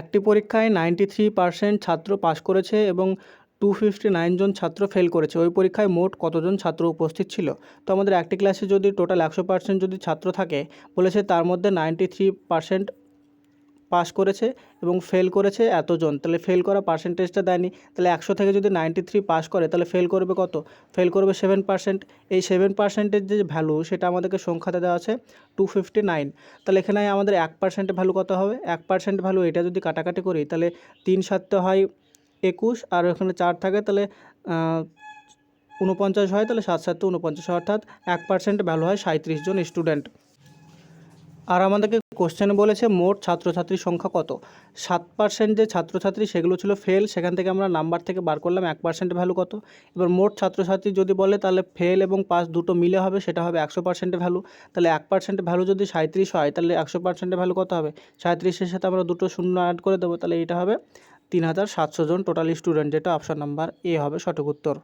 একটি পরীক্ষায় ninety three percent ছাত্র পাশ করেছে এবং টু ফিফটি নাইন জন ছাত্র ফেল করেছে। ওই পরীক্ষায় মোট কতজন ছাত্র উপস্থিত ছিল? তো আমাদের একটি ক্লাসে যদি টোটাল একশো পার্সেন্ট যদি ছাত্র থাকে, বলেছে তার মধ্যে নাইনটি থ্রি পার্সেন্ট পাস করেছে এবং ফেল করেছে এতজন। তাহলে ফেল করা পার্সেন্টেজটা দেয়নি। তাহলে একশো থেকে যদি নাইনটি থ্রি পাস করে, তাহলে ফেল করবে কত? ফেল করবে সেভেন পার্সেন্ট এই সেভেন পার্সেন্টের যে ভ্যালু সেটা আমাদেরকে সংখ্যাতে দেওয়া আছে টু ফিফটি নাইন তাহলে এখানে আমাদের এক পার্সেন্টের ভ্যালু কত হবে? এক পার্সেন্ট ভ্যালু এটা যদি কাটাকাটি করি, তাহলে তিন সাতটা হয় একুশ, আর ওখানে চার থাকে, তাহলে উনপঞ্চাশ হয়, তাহলে সাত সাতটা উনপঞ্চাশ অর্থাৎ এক পার্সেন্ট ভ্যালু হয় সাঁত্রিশ জন স্টুডেন্ট আর আমাদেরকে কোশ্চেনে বলেছে, মোট ছাত্রছাত্রীর সংখ্যা কত? সাত পার্সেন্ট যে ছাত্রছাত্রী, সেগুলো ছিল ফেল সেখান থেকে আমরা নাম্বার থেকে বার করলাম, এক পার্সেন্ট ভ্যালু কত? এবার মোট ছাত্রছাত্রী যদি বলে, তাহলে ফেল এবং পাস দুটো মিলে হবে, সেটা হবে একশো পার্সেন্টের ভ্যালু তাহলে এক পার্সেন্টের ভ্যালু যদি সাঁত্রিশ হয়, তাহলে একশো পার্সেন্টের ভ্যালু কত হবে? সাঁত্রিশের সাথে আমরা দুটো শূন্য অ্যাড করে দেবো, তাহলে এটা হবে তিন হাজার সাতশো জন টোটাল স্টুডেন্ট যেটা অপশন নাম্বার এ হবে সঠিক উত্তর।